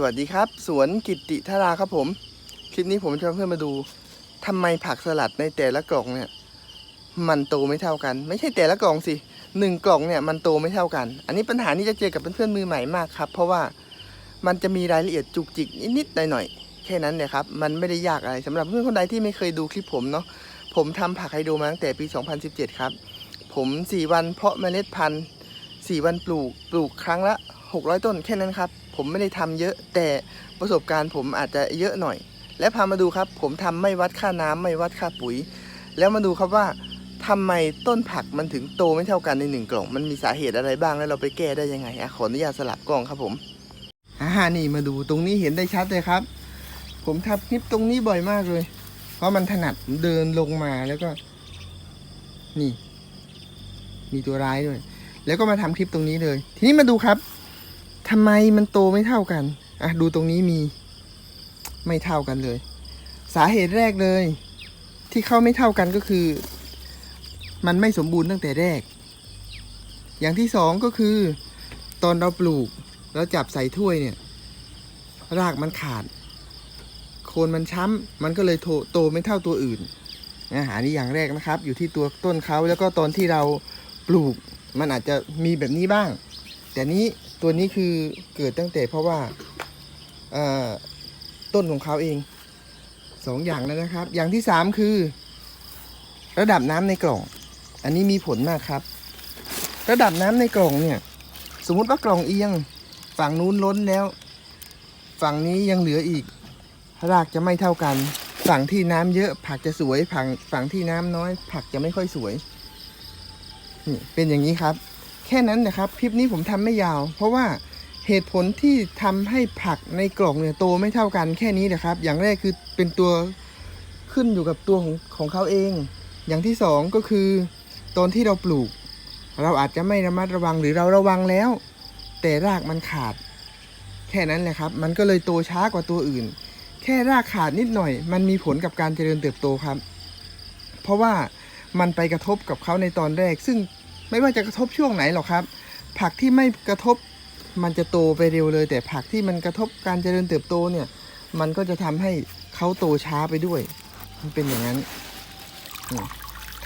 สวัสดีครับ สวนกิติธาราครับผม คลิปนี้ผมจะพาเพื่อนมาดูทำไมผักสลัดในแต่ละกล่องเนี่ย มันโตไม่เท่ากัน ไม่ใช่แต่ละกล่องสิหนึ่งกล่องเนี่ยมันโตไม่เท่ากัน อันนี้ปัญหานี้จะเจอกับเพื่อนๆมือใหม่มากครับ เพราะว่ามันจะมีรายละเอียดจุกจิกนิดๆหน่อยๆแค่นั้นเนี่ยครับมันไม่ได้ยากอะไรสำหรับเพื่อนคนใดที่ไม่เคยดูคลิปผมเนาะผมทำผักไฮโดรมาตั้งแต่ปี 2017 ครับ ผม 4 วันเพาะเมล็ดพันธุ์4วันปลูกปลูกครั้งละ 600 ต้นแค่นั้นครับ ผมไม่ได้ทำเยอะ แต่ประสบการณ์ผมอาจจะเยอะหน่อย และพามาดูครับ ผมทำไม่วัดค่าน้ำไม่วัดค่าปุ๋ย แล้วมาดูครับว่าทำไมต้นผักมันถึงโตไม่เท่ากันในหนึ่งกล่อง มันมีสาเหตุอะไรบ้างแล้วเราไปแก้ได้ยังไงอะขออนุญาตสลับกล้องครับผมอ่านี่มาดูตรงนี้เห็นได้ชัดเลยครับ ผมทำคลิปตรงนี้บ่อยมากเลย เพราะมันถนัดผมเดินลงมาแล้วก็ นี่ มีตัวร้ายด้วย แล้วก็มาทำคลิปตรงนี้เลย ทีนี้มาดูครับ ทำไมมันโตไม่เท่ากัน อะ ดูตรงนี้มี ไม่เท่ากันเลย สาเหตุแรกเลย ที่เข้าไม่เท่ากันก็คือ มันไม่สมบูรณ์ตั้งแต่แรก อย่างที่สองก็คือ ตอนเราปลูกแล้วจับใส่ถ้วยเนี่ย รากมันขาด โคนมันช้ำ มันก็เลยโตโตไม่เท่าตัวอื่นนะอันนี้อย่างแรกนะครับ อยู่ที่ตัวต้นเขาแล้วก็ตอนที่เราปลูกมันอาจจะมีแบบนี้บ้าง แต่นี้ตัวนี้คือเกิดตั้งแต่เพราะว่าต้นของเขาเองสองอย่างแล้วนะครับ อย่างที่สามคือ ระดับน้ำในกล่อง อันนี้มีผลมากครับ ระดับน้ำในกล่องเนี่ย สมมติว่ากล่องเอียง ฝั่งนู้นล้นแล้ว ฝั่งนี้ยังเหลืออีก รากจะไม่เท่ากัน ฝั่งที่น้ำเยอะผักจะสวย ฝั่งฝั่งที่น้ำน้อย ผักจะไม่ค่อยสวย เป็นอย่างนี้ครับ แค่นั้นนะครับคลิปนี้ผมทำไม่ยาว เพราะว่าเหตุผลที่ทำให้ผักในกล่องเนี่ยโตไม่เท่ากันแค่นี้นะครับ อย่างแรกคือเป็นตัวขึ้นอยู่กับตัวของของเขาเอง อย่างที่สองก็คือตอนที่เราปลูก เราอาจจะไม่ระมัดระวังหรือเราระวังแล้ว แต่รากมันขาด แค่นั้นแหละครับ มันก็เลยโตช้ากว่าตัวอื่น แค่รากขาดนิดหน่อย มันมีผลกับการเจริญเติบโตครับ เพราะว่ามันไปกระทบกับเขาในตอนแรก ซึ่ง ไม่ว่าจะกระทบช่วงไหนหรอกครับ ผักที่ไม่กระทบมันจะโตไปเร็วเลย แต่ผักที่มันกระทบการเจริญเติบโตเนี่ย มันก็จะทำให้เขาโตช้าไปด้วย มันเป็นอย่างนั้น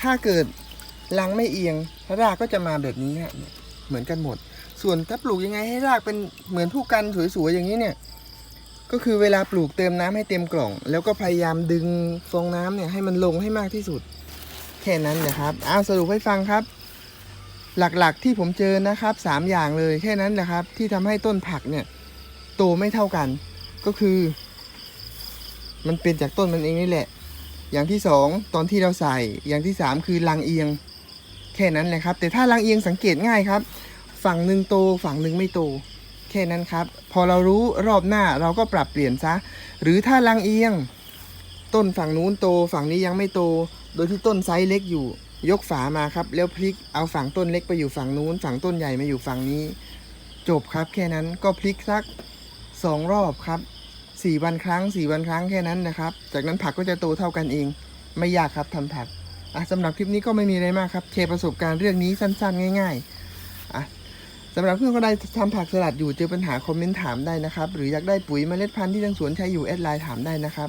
ถ้าเกิดรังไม่เอียงรากก็จะมาแบบนี้ฮะเหมือนกันหมด ส่วนถ้าปลูกยังไงให้รากเป็นเหมือนผู้กันสวยๆอย่างนี้เนี่ย ก็คือเวลาปลูกเติมน้ำให้เต็มกล่อง แล้วก็พยายามดึงฟองน้ำเนี่ยให้มันลงให้มากที่สุด แค่นั้นนะครับเอาสรุปให้ฟังครับ หลักๆที่ผมเจอนะครับสามอย่างเลยแค่นั้นแหละครับ ที่ทำให้ต้นผักเนี่ยโตไม่เท่ากัน ก็คือ มันเป็นจากต้นมันเองนี่แหละ อย่างที่สองตอนที่เราใส่อย่างที่สามคือรังเอียง แค่นั้นแหละครับ แต่ถ้ารังเอียงสังเกตง่ายครับ ฝั่งหนึ่งโตฝั่งหนึ่งไม่โต แค่นั้นครับ พอเรารู้รอบหน้าเราก็ปรับเปลี่ยนซะ หรือถ้ารังเอียง ต้นฝั่งนู้นโตฝั่งนี้ยังไม่โต โดยที่ต้นไซส์เล็กอยู่ ยกฝามาครับ แล้วพลิกเอาฝั่งต้นเล็กไปอยู่ฝั่งนู้น ฝั่งต้นใหญ่มาอยู่ฝั่งนี้ จบครับแค่นั้นก็พลิกสักสองรอบครับสี่วันครั้งสี่วันครั้งแค่นั้นนะครับ จากนั้นผักก็จะโตเท่ากันเอง ไม่ยากครับทำผักอะสำหรับคลิปนี้ก็ไม่มีอะไรมากครับแชร์ประสบการณ์เรื่องนี้สั้น ๆ ง่ายๆอะสำหรับเพื่อนคนใดทำผักสลัดอยู่เจอปัญหาคอมเมนต์ถามได้นะครับ หรืออยากได้ปุ๋ยเมล็ดพันธุ์ที่ทางสวนใช้อยู่แอดไลน์ถามได้นะครับ